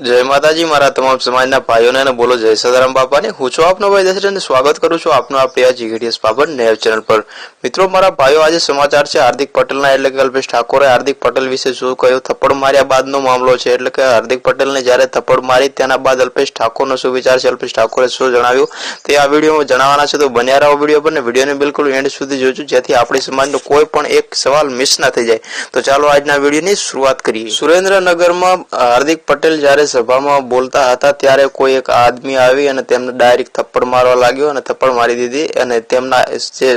જય માતાજી, મારા તમામ સમાજના ભાઈઓને અને બોલો જય સદારામ બાપાને. હું છું આપનો ભાઈ દશરથ અને સ્વાગત કરું છું આપનો આ પ્રિય જીગડીએસ બાબર નેવ ચેનલ પર. મિત્રો, મારા ભાઈઓ, આજે સમાચાર છે હાર્દિક પટેલના, એટલે કે અલ્પેશ ઠાકોરે હાર્દિક પટેલ વિશે શું કહ્યું? થપ્પડ માર્યા બાદનો મામલો છે, એટલે કે હાર્દિક પટેલને જ્યારે થપ્પડ મારી, તેના બાદ અલ્પેશ ઠાકોરનો શું વિચાર છે? અલ્પેશ ઠાકોરે શું જણાવ્યું? તે આ વિડીયોમાં જણાવવાના છે. તો બન્યા રહો વીડિયો પર ને વિડીયોને બિલકુલ એન્ડ સુધી જોજો, જેથી આપણી સમાજનો કોઈ પણ એક સવાલ મિસ ના થઈ જાય. તો ચાલો આજના વિડીયોની શરૂઆત કરીએ. સુરેન્દ્રનગરમાં હાર્દિક પટેલ જ્યારે સભામાં બોલતા હતા ત્યારે કોઈ એક આદમી આવી અને તેમને ડાયરેક્ટ થપ્પડ મારવા લાગ્યો અને થપ્પડ મારી દીધી અને તેમના જે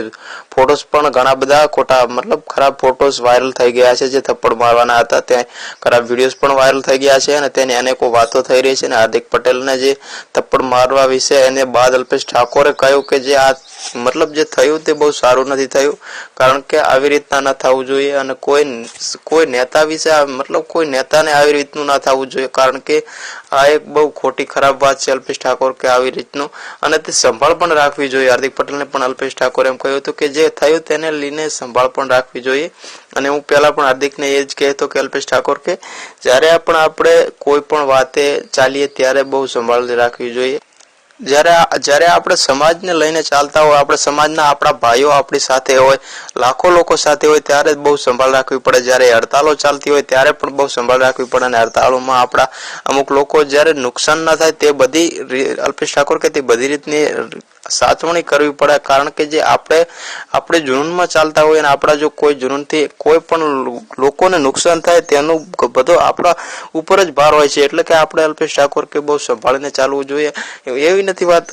ફોટોસ પણ ઘણા બધા ખોટા, મતલબ ખરાબ ફોટોસ વાયરલ થઈ ગયા છે જે થપ્પડ મારવાના હતા. તે ખરાબ વિડીયોઝ પણ વાયરલ થઈ ગયા છે અને તેની અનેકો વાતો થઈ રહી છે અને હાર્દિક પટેલને જે થપ્પડ મારવા વિશે એને બાદ અલ્પેશ ઠાકોરે કહ્યું કે જે આ મતલબ જે થયું તે બહુ સારું નથી થયું. કારણ કે આવી રીતના ન થવું જોઈએ અને કોઈ કોઈ નેતા વિશે મતલબ કોઈ નેતાને આવી રીતનું ના થવું જોઈએ. કારણ કે આ એક બહુ ખોટી ખરાબ વાત છે અલ્પેશ ઠાકોર કે આવી રીતનું. અને તે સંભાળ પણ રાખવી જોઈએ. હાર્દિક પટેલને પણ અલ્પેશ ઠાકોર એમ કહ્યું હતું કે જે થયું તેને લઈને સંભાળ પણ રાખવી જોઈએ. અને હું પહેલા પણ હાર્દિકને એ જ કહેતો કે અલ્પેશ ઠાકોર કે જ્યારે પણ આપણે કોઈ પણ વાતે ચાલીએ ત્યારે બહુ સંભાળ રાખવી જોઈએ. જ્યારે જ્યારે આપણે સમાજને લઈને ચાલતા હોય, આપણે સમાજના આપણા ભાઈઓ આપણી સાથે હોય, લાખો લોકો સાથે હોય, ત્યારે જ બહુ સંભાળ રાખવી પડે. જ્યારે હડતાલો ચાલતી હોય, ત્યારે પણ બહુ સંભાળ રાખવી પડે અને હડતાલોમાં આપણા અમુક લોકો જ્યારે નુકસાન ના થાય, તે બધી અલ્પેશ ઠાકોર કે તે બધી રીતની સાચવણી કરવી પડે. કારણ કે જે આપણે આપણે જુનૂનમાં ચાલતા હોય અને આપણા જો કોઈ જુનૂનથી કોઈ પણ લોકોને નુકસાન થાય, તેનું બધો આપણા ઉપર જ ભાર હોય છે. એટલે કે આપણે અલ્પેશ ઠાકોર કે બહુ સંભાળીને ચાલવું જોઈએ. એવી નથી વાત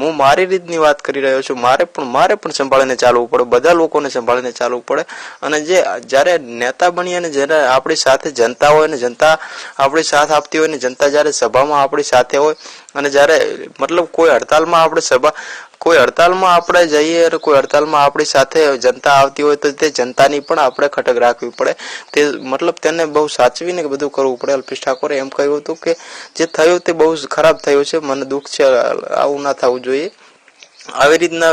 હું મારી રીતની વાત કરી રહ્યો છું. મારે પણ મારે પણ સંભાળીને ચાલવું પડે, બધા લોકોને સંભાળીને ચાલવું પડે. અને જે, જ્યારે નેતા બની અને જ્યારે આપણી સાથે જનતા હોય અને જનતા આપણી સાથ આપતી હોય ને જનતા જ્યારે સભામાં આપણી સાથે હોય અને જ્યારે મતલબ કોઈ હડતાલમાં આપણે સભા, કોઈ હડતાલમાં આપણે જઈએ અને કોઈ હડતાલમાં આપણી સાથે જનતા આવતી હોય તો તે જનતાની પણ આપણે ખટક રાખવી પડે. તે મતલબ તેને બહુ સાચવીને બધું કરવું પડે. અલ્પેશ ઠાકોરે એમ કહ્યું હતું કે જે થયું તે બહુ ખરાબ થયું છે. મને દુઃખ છે, આવું ના થવું જોઈએ. આવી રીતના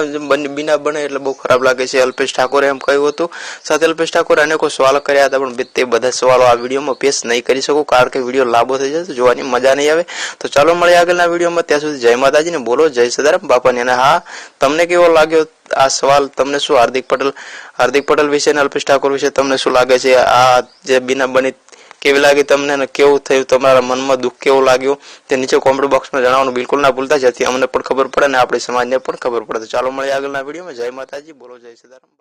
બિના, બીના એટલે બહુ ખરાબ લાગે છે. અલ્પેશ ઠાકોરે એમ કહ્યું હતું. સાથે અલ્પેશ ઠાકોરે અનેકો સવાલો કર્યા હતા, પણ તે બધા સવાલો આ વિડીયોમાં પેશ નહીં કરી શકું, કારણ કે વીડિયો લાંબો થઈ જશે, જોવાની મજા નહીં આવે. તો ચાલો મળીએ આગળના વિડીયોમાં. ત્યાં સુધી જય માતાજીને બોલો, જય સદારામ બાપાની. અને હા, તમને કેવો લાગ્યો આ સવાલ? તમને શું હાર્દિક પટેલ હાર્દિક પટેલ વિશે અને અલ્પેશ ઠાકોર વિશે તમને શું લાગે છે? આ જે બીના બની કેવી લાગી તમને કેવું થયું? તમારા મનમાં દુઃખ કેવું લાગ્યું? તે નીચે કોમેન્ટ બોક્સમાં જણાવવાનું બિલકુલ ના ભૂલતા, જેથી અમને પણ ખબર પડે અને આપણી સમાજને પણ ખબર પડે. તો ચાલો મળીએ આગળના વિડીયોમાં. જય માતાજી. બોલો, જય સીતારામ.